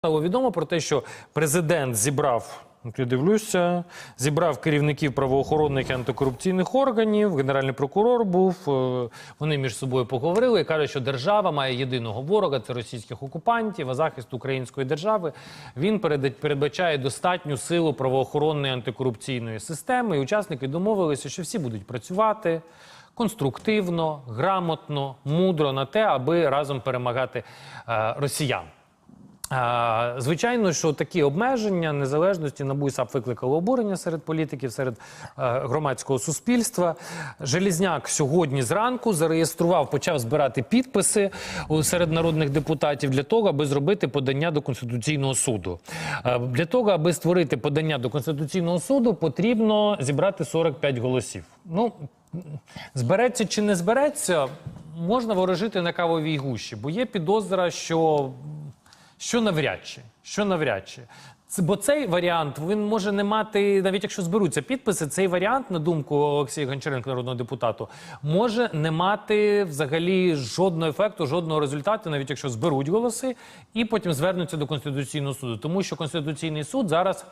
Стало відомо про те, що президент зібрав. Я дивлюся, зібрав керівників правоохоронних і антикорупційних органів. Генеральний прокурор був. е, Вони між собою поговорили і кажуть, що держава має єдиного ворога це російських окупантів, а захист української держави він перед- передбачає достатню силу правоохоронної антикорупційної системи. І учасники домовилися, що всі будуть працювати конструктивно, грамотно, мудро на те, аби разом перемагати е, росіян. Звичайно, що такі обмеження незалежності НАБУ і САП викликали обурення серед політиків, серед е, громадського суспільства. Желізняк сьогодні зранку зареєстрував, почав збирати підписи серед народних депутатів для того, аби зробити подання до Конституційного суду. Е, Для того, аби створити подання до Конституційного суду, потрібно зібрати 45 голосів. Ну, збереться чи не збереться, можна ворожити на кавовій гущі, бо є підозра, що що навряд чи, що навряд чи. Бо цей варіант він може не мати, навіть якщо зберуться підписи, цей варіант, на думку Олексія Гончаренка, народного депутату, може не мати взагалі жодного ефекту, жодного результату, навіть якщо зберуть голоси, і потім звернуться до Конституційного суду. Тому що Конституційний суд зараз